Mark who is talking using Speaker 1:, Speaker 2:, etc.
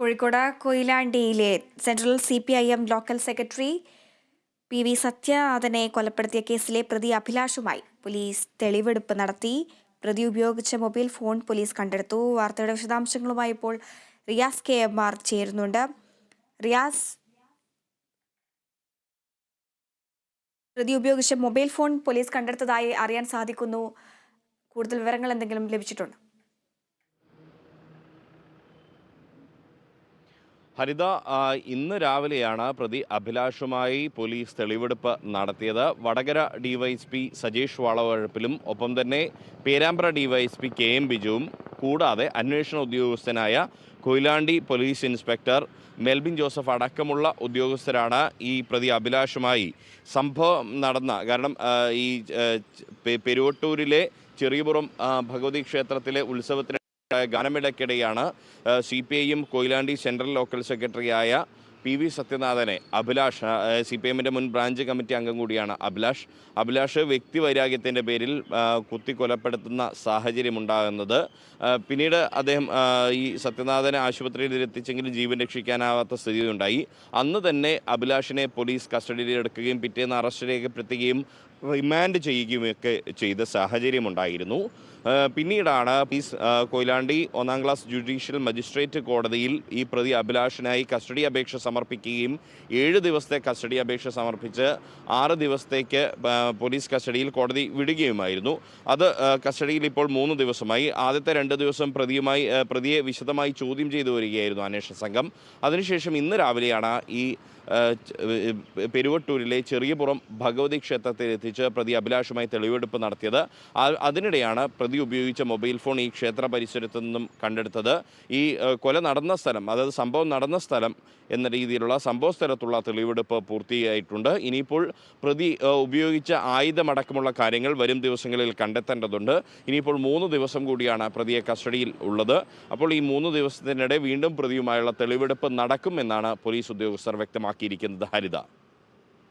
Speaker 1: Kozhikode കൊയിലാണ്ടിയിലെ central C P I M local secretary P V സത്യനാഥനെ കൊലപ്പെടുത്തിയ കേസിലെ പ്രതി അഭിലാഷുമായി പോലീസ് തെളിവെടുപ്പ് നടത്തി. പ്രതി ഉപയോഗിച്ച മൊബൈൽ ഫോൺ പോലീസ് കണ്ടെടുത്തു. വാർത്തയുടെ വിശദാംശങ്ങളുമായി ഇപ്പോൾ റിയാസ് കെ എം ആർ ചേരുന്നുണ്ട്. റിയാസ് പ്രതി ഉപയോഗിച്ച മൊബൈൽ ഫോൺ പോലീസ് കണ്ടെടുത്തതായി അറിയാൻ സാധിക്കുന്നു. കൂടുതൽ വിവരങ്ങൾ എന്തെങ്കിലും ലഭിച്ചിട്ടുണ്ടോ?
Speaker 2: ഹരിത ഇന്ന് രാവിലെയാണ് പ്രതി അഭിലാഷുമായി പോലീസ് തെളിവെടുപ്പ് നടത്തിയത്. വടകര ഡിവൈഎസ്പി സജീഷ് വാളവഴപ്പിലും ഒപ്പം തന്നെ പേരാമ്പ്ര ഡിവൈഎസ്പി കെ എം ബിജുവും കൂടാതെ അന്വേഷണ ഉദ്യോഗസ്ഥനായ കൊയിലാണ്ടി പോലീസ് ഇൻസ്പെക്ടർ മെൽബിൻ ജോസഫ് അടക്കമുള്ള ഉദ്യോഗസ്ഥരാണ് ഈ പ്രതി അഭിലാഷുമായി. സംഭവം നടന്ന കാരണം ഈ പെരുവട്ടൂരിലെ ചെറിയപുറം ഭഗവതി ക്ഷേത്രത്തിലെ ഉത്സവത്തിന് ഗാനമേളയ്ക്കിടെയാണ് സി പി ഐയും കൊയിലാണ്ടി സെൻട്രൽ ലോക്കൽ സെക്രട്ടറിയായ പി വി സത്യനാഥനെ അഭിലാഷ് സി പി എമ്മിന്റെ മുൻ ബ്രാഞ്ച് കമ്മിറ്റി അംഗം കൂടിയാണ് അഭിലാഷ്. അഭിലാഷ് വ്യക്തിവൈരാഗ്യത്തിന്റെ പേരിൽ കുത്തിക്കൊലപ്പെടുത്തുന്ന കുത്തി കൊലപ്പെടുത്തുന്ന സാഹചര്യമുണ്ടാകുന്നത് പിന്നീട് അദ്ദേഹം ഈ സത്യനാഥനെ ആശുപത്രിയിൽ എത്തിച്ചെങ്കിലും ജീവൻ രക്ഷിക്കാനാവാത്ത സ്ഥിതി ഉണ്ടായി അന്ന് തന്നെ അഭിലാഷിനെ പോലീസ് കസ്റ്റഡിയിൽ എടുക്കുകയും പിറ്റേന്ന് അറസ്റ്റ് രേഖപ്പെടുത്തുകയും റിമാൻഡ് ചെയ്യുകയുമൊക്കെ ചെയ്ത സാഹചര്യമുണ്ടായിരുന്നു. പിന്നീടാണ് പീസ് കൊയിലാണ്ടി ഒന്നാം ക്ലാസ് ജുഡീഷ്യൽ മജിസ്ട്രേറ്റ് കോടതിയിൽ ഈ പ്രതി അഭിലാഷനായി കസ്റ്റഡി അപേക്ഷ സമർപ്പിക്കുകയും ഏഴ് ദിവസത്തെ കസ്റ്റഡി അപേക്ഷ സമർപ്പിച്ച് ആറ് ദിവസത്തേക്ക് പോലീസ് കസ്റ്റഡിയിൽ കോടതി വിടുകയുമായിരുന്നു. അത് കസ്റ്റഡിയിൽ ഇപ്പോൾ മൂന്ന് ദിവസമായി. ആദ്യത്തെ രണ്ട് ദിവസം പ്രതിയുമായി പ്രതിയെ വിശദമായി ചോദ്യം ചെയ്തു വരികയായിരുന്നു അന്വേഷണ സംഘം. അതിനുശേഷം ഇന്ന് രാവിലെയാണ് ഈ പെരുവട്ടൂരിലെ ചെറിയപുറം ഭഗവതി ക്ഷേത്രത്തിൽ എത്തിച്ച് പ്രതി അഭിലാഷുമായി തെളിവെടുപ്പ് നടത്തിയത്. അതിനിടെയാണ് പ്രതി ഉപയോഗിച്ച മൊബൈൽ ഫോൺ ഈ ക്ഷേത്ര പരിസരത്ത് നിന്നും കണ്ടെടുത്തത്. ഈ കൊല നടന്ന സ്ഥലം അതായത് സംഭവം നടന്ന സ്ഥലം എന്ന രീതിയിലുള്ള സംഭവ സ്ഥലത്തുള്ള തെളിവെടുപ്പ് പൂർത്തിയായിട്ടുണ്ട്. ഇനിയിപ്പോൾ പ്രതി ഉപയോഗിച്ച ആയുധമടക്കമുള്ള കാര്യങ്ങൾ വരും ദിവസങ്ങളിൽ കണ്ടെത്തേണ്ടതുണ്ട്. ഇനിയിപ്പോൾ മൂന്ന് ദിവസം കൂടിയാണ് പ്രതിയെ കസ്റ്റഡിയിൽ ഉള്ളത്. അപ്പോൾ ഈ മൂന്ന് ദിവസത്തിനിടെ വീണ്ടും പ്രതിയുമായുള്ള തെളിവെടുപ്പ് നടക്കുമെന്നാണ് പോലീസ് ഉദ്യോഗസ്ഥർ വ്യക്തമാക്കിയിരിക്കുന്നത്. ഹരിത.